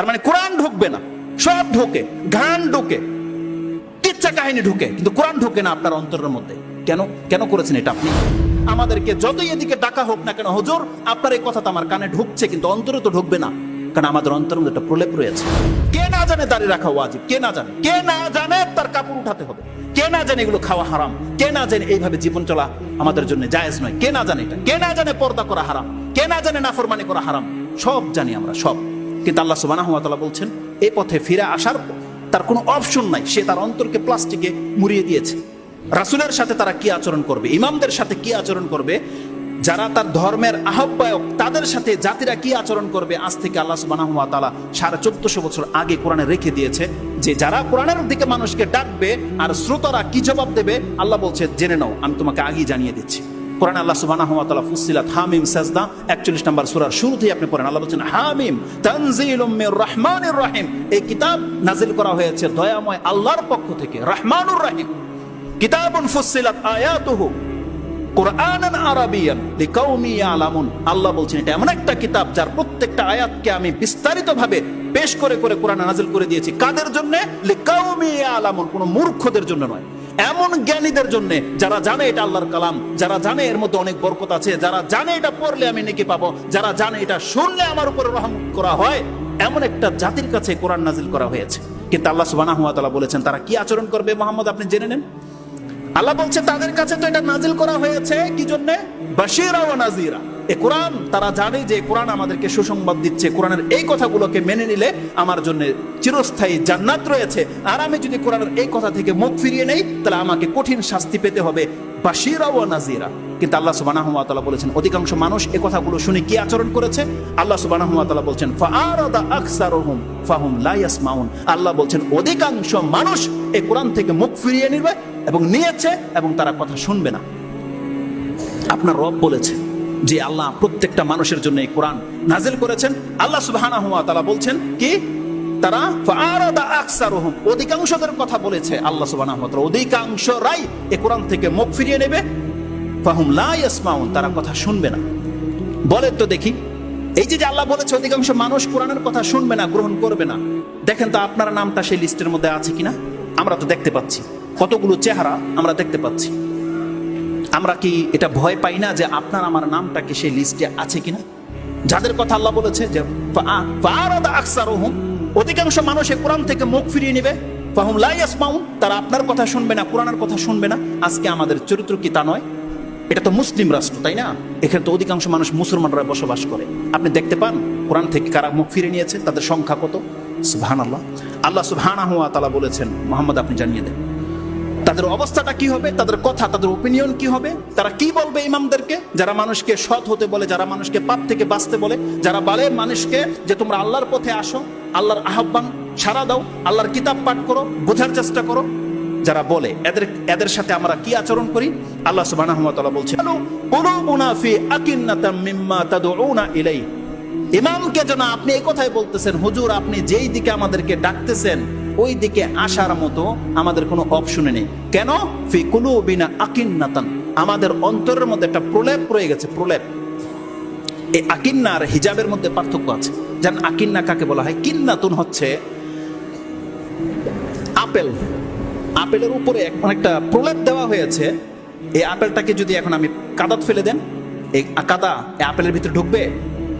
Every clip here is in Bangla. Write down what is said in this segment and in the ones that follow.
তার মানে কোরআন ঢুকবে না। সব ঢোকে ঘান ঢোকে কিচ্ছা কাহিনী ঢুকে, কিন্তু কোরআন ঢোকে না আপনার অন্তরের মধ্যে। কেন? কেন করেছেন এটা আপনি? আমাদেরকে যতই এদিকে ডাকা হোক না কেন, হুজুর, আপনার এই কথা তো আমার কানে ঢুকছে, কিন্তু অন্তরে তো ঢুকবে না। কারণ আমাদের অন্তরের মধ্যে একটা প্রলেপ রয়েছে। কে না জানে দাঁড়িয়ে রাখা ওয়াজিব, কে না জানে? কে না জানে তার কাপড় উঠাতে হবে? কে না জানে এগুলো খাওয়া হারাম? কে না জানে এইভাবে জীবন চলা আমাদের জন্য জায়েজ নয়? কে না জানে এটা? কে না জানে পর্দা করা হারাম? কে না জানে নাফরমানি করা হারাম? সব জানি আমরা, সব। কিন্তু আল্লাহ ওয়া বলছেন এই পথে ফিরে আসার তার কোনো অপশন নাই। সে তার অন্তরকে প্লাস্টিকে মুড়িয়ে দিয়েছে। রাসূলের সাথে তারা কি আচরণ করবে? ইমামদের সাথে কি আচরণ করবে? যারা তার ধর্মের আহ্বায়ক, তাদের সাথে জাতিরা কি আচরণ করবে? আজ থেকে আল্লাহ সুবহানাহু ওয়া তাআলা সাড়ে চোদ্দশো বছর আগে কোরআনে রেখে দিয়েছে যে যারা কোরআনের দিকে মানুষকে ডাকবে আর শ্রোতারা কি জবাব দেবে, আল্লাহ বলছে, জেনে নাও, আমি তোমাকে আগেই জানিয়ে দিচ্ছি। কোরআন আল্লাহ সুবহানাহু ওয়া তাআলা ফুসিলাত হামিম সাজদা 41 নম্বর সূরার শুরুতেই আপনি পড়েন। আল্লাহ বলছেন, হামিম তানজিলুম মির রহমানির রহিম। এই কিতাব নাজিল করা হয়েছে দয়াময় আল্লাহর পক্ষ থেকে। রহমানুর রহিম। কিতাবুন ফুসিলাত আয়াতুহু কোরআনান আরাবিয়ান লিকাউমি ইয়ালামুন। আল্লাহ বলছেন, এটা এমন একটা কিতাব যার প্রত্যেকটা আয়াতকে আমি বিস্তারিতভাবে পেশ করে করে কোরআন নাজিল করে দিয়েছি। কাদের জন্য? লিকাউমি ইয়ালামুন, কোনো মূর্খদের জন্য নয়। এমন জ্ঞানীদের জন্য যারা জানে এটা আল্লাহর কালাম, যারা জানে এর মধ্যে অনেক বরকত আছে, যারা জানে এটা পড়লে আমি নেকি পাবো, যারা জানে এটা শুনলে আমার উপরে রহম করা হয়, এমন একটা জাতির কাছে কোরআন নাজিল করা হয়েছে। কিন্তু আল্লাহ তাআলা বলেছেন, তারা কি আচরণ করবে মোহাম্মদ, আপনি জেনে নেন। আল্লাহ বলছে, তাদের কাছে তো এটা নাজিল করা হয়েছে, কি জন্য? বাশিরা ও নাজিরা এ কোরআন, তারা জানে যে কোরআন আমাদেরকে সুসংবাদ দিচ্ছে। কোরআনের এই কথাগুলোকে মেনে নিলে আমার জন্য চিরস্থায়ী জান্নাত রয়েছে। আর আমি যদি কোরআনের এই কথা থেকে মুখ ফিরিয়ে নেই, তাহলে আমাকে কঠিন শাস্তি পেতে হবে বাশিরা ও নাজিরা কিন্তু আল্লাহ ওয়া বলেছেন, অধিকাংশ মানুষ এ কথাগুলো শুনে কি আচরণ করেছে? আল্লাহ ওয়া বলছেন ফাহুম আল্লাহ বলছেন, অধিকাংশ মানুষ এ কোরআন থেকে মুখ ফিরিয়ে নেবে এবং নিয়েছে এবং তারা কথা শুনবে না। আপনার রব বলেছে যে আল্লাহ প্রত্যেকটা মানুষের জন্য এই কোরআন নাজিল করেছেন। আল্লাহ সুবহানাহু ওয়া তাআলা বলছেন কি? তারা অধিকাংশদের কথা বলেছে আল্লাহ এই কোরআন থেকে মুখ ফিরিয়ে নেবে। ফাহুম লা কথা শুনবে না। তো দেখি, এই যে আল্লাহ বলেছে অধিকাংশ মানুষ কোরআনের কথা শুনবে না, গ্রহণ করবে না। দেখেন তো আপনার নামটা সেই লিস্টের মধ্যে আছে কিনা? আমরা তো দেখতে পাচ্ছি। কতগুলো চেহারা আমরা দেখতে পাচ্ছি। আমরা কি এটা ভয় পাই না যে আপনার আমার নামটা কি সেই লিস্টে আছে কিনা? যাদের কথা আল্লাহ বলেছে যে অধিকাংশ মানুষ কোরআন থেকে মুখ ফিরিয়ে নেবে। ফাহুম লা ইয়াসমাউন, তারা আপনার কথা শুনবে না, কোরআনের কথা শুনবে না। আজকে আমাদের চরিত্র কি তা নয়? এটা তো মুসলিম রাষ্ট্র, তাই না? এখানে তো অধিকাংশ মানুষ মুসলমানরা বসবাস করে। আপনি দেখতে পান, কোরআন থেকে কারা মুখ ফিরে নিয়েছে, তাদের সংখ্যা কত? সুবহান আল্লাহ আল্লাহ সুবহানাহু ওয়া তাআলা বলেছেন, মোহাম্মদ আপনি জানিয়ে দেন। তাদের অবস্থাটা কি হবে? তাদের কথা, তাদের ওপিনিয়ন কি হবে? তারা কি বলবে ইমামদেরকে? যারা মানুষকে সৎ হতে বলে, যারা মানুষকে পাপ থেকে বাঁচতে বলে, যারা বলে মানুষকে যে তোমরা আল্লাহর পথে আসো, আল্লাহর আহ্বান সারা দাও, আল্লাহর কিতাব পাঠ করো, বোঝার চেষ্টা করো। যারা বলে, এদের এদের সাথে আমরা কি আচরণ করি? আল্লাহ সুবহানাহু ওয়া তাআলা বলছেন কুলুবুনা ফি আকিন্নাতাম মিম্মা তাদউনা ইলাই ইমামকে যেন আপনি এই কথাই বলতেছেন, হুজুর, আপনি যেই দিকে আমাদেরকে ডাকতেছেন ওই দিকে আসার মতো আমাদের কোনো অপশনে নেই। কেন? ফি কুলুবিনা আকিন্নাতান। আমাদের অন্তরের মধ্যে একটা প্রলেপ রয়ে গেছে, প্রলেপ। এই আকিন্না আর হিজাবের মধ্যে পার্থক্য আছে। যেন আকিন্না কাকে বলা হয়? কিন্নাতুন হচ্ছে আপেল। আপেলের উপরে এক- অনেকটা প্রলেপ দেওয়া হয়েছে। এই আপেলটাকে যদি এখন আমি কাদাত ফেলে দেন, এই কাদা এই আপেলের ভিতরে ঢুকবে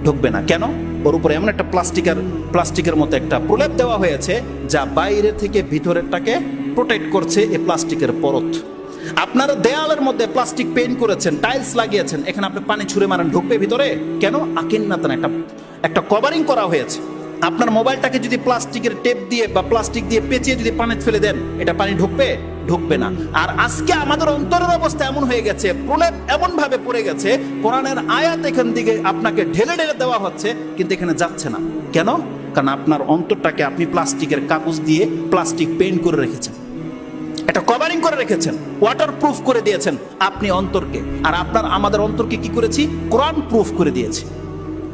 ঢুকবে না। কেন? ওর উপরে এমন একটা প্লাস্টিকের প্লাস্টিকের মতো একটা প্রলেপ দেওয়া হয়েছে, যা বাইরে থেকে ভিতরেরটাকে প্রোটেক্ট করছে এই প্লাস্টিকের পরত। আপনারা দেয়ালের মধ্যে প্লাস্টিক পেইন্ট করেছেন টাইলস লাগিয়েছেন, এখানে আপনি পানি ছুঁড়ে মারেন, ঢুকবে ভিতরে? কেন? আকিন্নাতন একটা একটা কভারিং করা হয়েছে। আপনার মোবাইলটাকে যদি প্লাস্টিকের টেপ দিয়ে বা প্লাস্টিক দিয়ে পেঁচিয়ে যদি পানি ফেলে দেন, এটা পানি ঢুকবে? ঢুকবে না। আর আজকে আমাদের অন্তরের অবস্থা এমন হয়ে গেছে, প্রলেপ এমন ভাবে পড়ে গেছে, কোরআনের আয়াত এখান দিকে আপনাকে ঢেলে ঢেলে দেওয়া হচ্ছে, কিন্তু এখানে যাচ্ছে না। কেন? কারণ আপনার অন্তরটাকে আপনি প্লাস্টিকের কাগজ দিয়ে প্লাস্টিক পেইন্ট করে রেখেছেন। এটা কভারিং করে রেখেছেন ওয়াটার প্রুফ করে দিয়েছেন আপনি অন্তরকে। আর আপনার, আমাদের অন্তরকে কি করেছি? কোরআন প্রুফ করে দিয়েছি।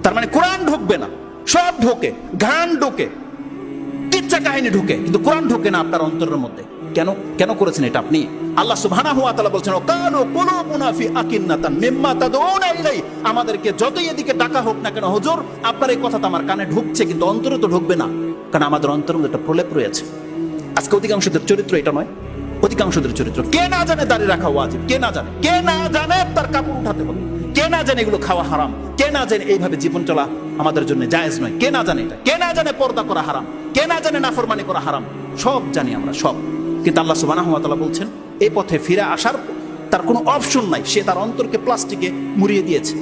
তার মানে কোরআন ঢুকবে না। সব ঢোকে ঘান ঢোকে কিচ্ছা কাহিনী ঢুকে, কিন্তু কোরআন ঢোকে না আপনার অন্তরের মধ্যে। কেন? কেন করেছেন এটা আপনি? আল্লাহ সুবহানাহু ওয়া তাআলা বলছেন কানু কুলুবুনা ফি আকিন্নাতান মিম্মা তাদউনা ইলাই আমাদেরকে যতই এদিকে ডাকা হোক না কেন, হুজুর, আপনার এই কথা তো আমার কানে ঢুকছে, কিন্তু অন্তরে তো ঢুকবে না। কারণ আমাদের অন্তরের মধ্যে একটা প্রলেপ রয়েছে। আজকে অধিকাংশদের চরিত্র এটা নয়। অধিকাংশদের চরিত্র কে না জানে দাঁড়িয়ে রাখা ওয়াজিব, কে না জানে, কে না জানে তার কাপড় উঠাতে হবে। কে না জানে এগুলো খাওয়া হারাম? কে না জানে এইভাবে জীবন চলা আমাদের জন্য জায়েজ নয়? কে না জানে এটা? কে না জানে পর্দা করা হারাম? কে না জানে নাফরমানি করা হারাম? সব জানি আমরা, সব। কিন্তু আল্লাহ ওয়া বলছেন এই পথে ফিরে আসার তার কোনো অপশন নাই। সে তার অন্তরকে প্লাস্টিকে মুড়িয়ে দিয়েছে।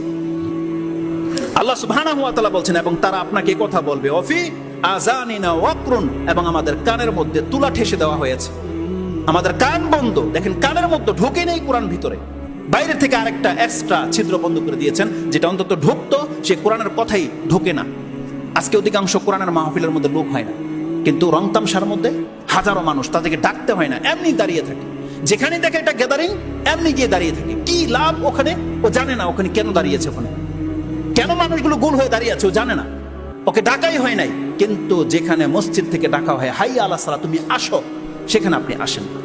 আল্লাহ ওয়া বলছেন, এবং তারা আপনাকে কথা বলবে, অফি আজানিনা ওয়াকরুন এবং আমাদের কানের মধ্যে তুলা ঠেসে দেওয়া হয়েছে। আমাদের কান বন্ধ। দেখেন, কানের মধ্যে ঢুকে নেই কোরআন ভিতরে। বাইরে থেকে আরেকটা এক্সট্রা ছিদ্র বন্ধ করে দিয়েছেন, যেটা অন্তত ঢুকতো, সে কোরআনের কথাই ঢোকে না। আজকে অধিকাংশ কোরআনের মাহফিলের মধ্যে লোক হয় না। কিন্তু রং তামসার মধ্যে হাজারো মানুষ তাদেরকে ডাকতে হয় না, এমনি দাঁড়িয়ে থাকে। যেখানে দেখে এটা গ্যাদারিং এমনি গিয়ে দাঁড়িয়ে থাকে। কি লাভ ওখানে? ও জানে না ওখানে কেন দাঁড়িয়েছে ওখানে। কেন মানুষগুলো গোল হয়ে দাঁড়িয়ে আছে ও জানে না। ওকে ডাকাই হয় নাই, কিন্তু যেখানে মসজিদ থেকে ডাকা হয়, হাই আল্লাহ সালা তুমি আসো, সেখানে আপনি আসেন। না।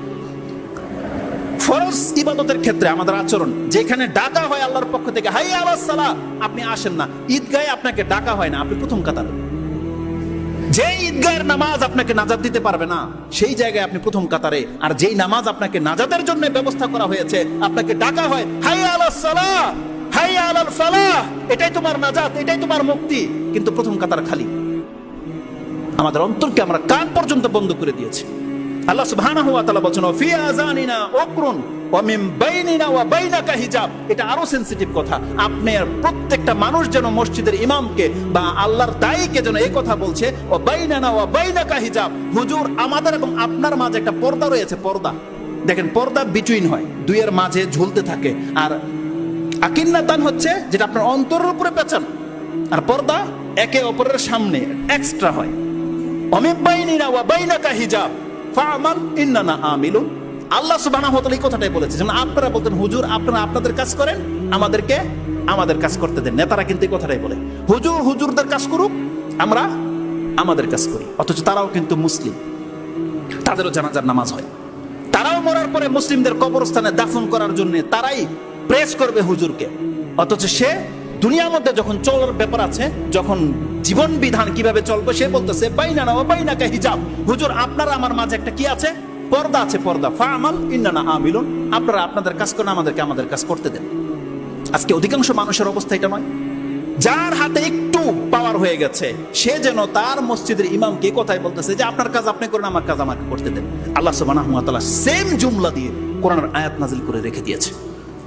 ফরজ ইবাদতের ক্ষেত্রে আমাদের আচরণ, যেখানে ডাকা হয় আল্লাহর পক্ষ থেকে, হাই আল্লাহ সালা, আপনি আসেন না। ঈদগাহে আপনাকে ডাকা হয় না, আপনি প্রথম কাতারে। যে ঈদগাহের নামাজ আপনাকে নাজাদ দিতে পারবে না, সেই জায়গায় আপনি প্রথম কাতারে। আর যেই নামাজ আপনাকে নাজাদের জন্য ব্যবস্থা করা হয়েছে, আপনাকে ডাকা হয়, হাই আলাস সালাহ হাই আলাল ফালাহ এটাই তোমার নাজাত, এটাই তোমার মুক্তি। কিন্তু প্রথম কাতার খালি। আমাদের অন্তরকে আমরা কান পর্যন্ত বন্ধ করে দিয়েছি। আল্লাহ সুবহানাহু ওয়া তাআলা বলেন ফি আযানিনা উকরুন ওয়া মিন বাইনিনা ওয়া বাইনাকা হিজাব। এটা আরও সেনসিটিভ কথা। আপনি আর প্রত্যেকটা মানুষ যেন মসজিদের ইমামকে বা আল্লাহর দায়ীকে যেন এই কথা বলছে, ও বাইনানা ওয়া বাইনাকা হিজাব। হুজুর, আমাদের এবং আপনার মাঝে একটা পর্দা রয়েছে, পর্দা। দেখেন, পর্দা বিটুইন হয়, দুইয়ের মাঝে ঝুলতে থাকে। আর আকিন্নাতান হচ্ছে যেটা আপনার অন্তরের উপরে পেঁচান। আর পর্দা একে অপরের সামনে এক্সট্রা হয়। অমিবাইনিনা ওয়া বাইনাকা হিজাব। আল্লাহ এই কথাটাই বলেছে। যেমন আপনারা বলতেন, হুজুর, আপনারা আপনাদের কাজ করেন, আমাদেরকে, আমাদের কাজ করতে দেন। নেতারা কিন্তু এই কথাটাই বলে, হুজুর, হুজুরদের কাজ করুক, আমরা আমাদের কাজ করি। অথচ তারাও কিন্তু মুসলিম। তাদেরও জানাজার নামাজ হয়। তারাও মরার পরে মুসলিমদের কবরস্থানে দাফন করার জন্য তারাই প্রেস করবে হুজুরকে। অথচ সে দুনিয়ার মধ্যে যখন চলার ব্যাপার আছে, যখন জীবন বিধান কীভাবে চলবে সে বলতেছে, বাইনা না, বাইনা কা হিজাব। হুজুর, আপনার আমার মাঝে একটা কি আছে? পর্দা আছে, পর্দা। ফা আমাল ইন্নানা আমিলুন। আপনারা আপনাদের কাজ করেন আমাদেরকে আমাদের কাজ করতে দেন। আজকে অধিকাংশ মানুষের অবস্থা এটা নয়। যার হাতে একটু পাওয়ার হয়ে গেছে, সে যেন তার মসজিদের ইমামকে কথাই বলতেছে যে, আপনার কাজ আপনি করেন, আমার কাজ আমাকে করতে দেন। আল্লাহ সুবহানাহু ওয়া তাআলা সেম জুমলা দিয়ে কোরআনের আয়াত নাজিল করে রেখে দিয়েছে।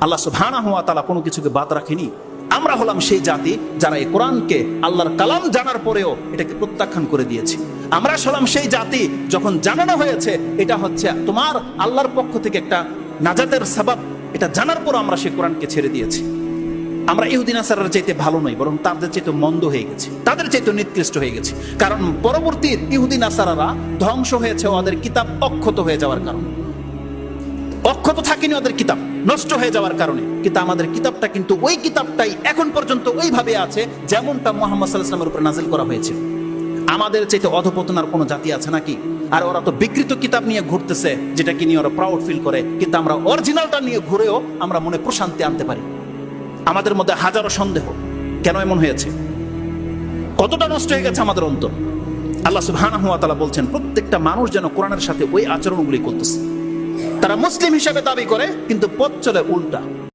আল্লাহ সুবহানাহু ওয়া তাআলা কোনো কিছুকে বাদ রাখেনি। আমরা হলাম সেই জাতি যারা এই কোরআনকে আল্লাহর কালাম জানার পরেও এটাকে প্রত্যাখ্যান করে দিয়েছি। আমরা হলাম সেই জাতি যখন জানানো হয়েছে, এটা হচ্ছে তোমার আল্লাহর পক্ষ থেকে একটা নাজাতের সাবাব। এটা জানার পর আমরা সেই কোরআনকে ছেড়ে দিয়েছি। আমরা ইহুদিন আসারের চাইতে ভালো নই, বরং তাদের চাইতে মন্দ হয়ে গেছে। তাদের চাইতে নিকৃষ্ট হয়ে গেছে। কারণ পরবর্তী ইহুদিন আসারারা ধ্বংস হয়েছে ওদের কিতাব অক্ষত হয়ে যাওয়ার কারণে। অক্ষত থাকেনি ওদের কিতাব। নষ্ট হয়ে যাওয়ার কারণে। কিন্তু আমাদের কিতাবটা কিন্তু ওই কিতাবটাই এখন পর্যন্ত ওইভাবে আছে, যেমনটা মোহাম্মদ সাল্লাহ ইসলামের উপরে নাজিল করা হয়েছে। আমাদের চাইতে অধপতন আর কোনো জাতি আছে নাকি? আর ওরা তো বিকৃত কিতাব নিয়ে ঘুরতেছে যেটা কি নিয়ে ওরা প্রাউড ফিল করে। কিন্তু আমরা অরিজিনালটা নিয়ে ঘুরেও আমরা মনে প্রশান্তি আনতে পারি। আমাদের মধ্যে হাজারো সন্দেহ। কেন এমন হয়েছে? কতটা নষ্ট হয়ে গেছে আমাদের অন্তর? আল্লাহ সুবহানাহু ওয়া বলছেন, প্রত্যেকটা মানুষ যেন কোরআনের সাথে ওই আচরণগুলি করতেছে। তারা মুসলিম হিসাবে দাবি করে কিন্তু পথ চলে উল্টা।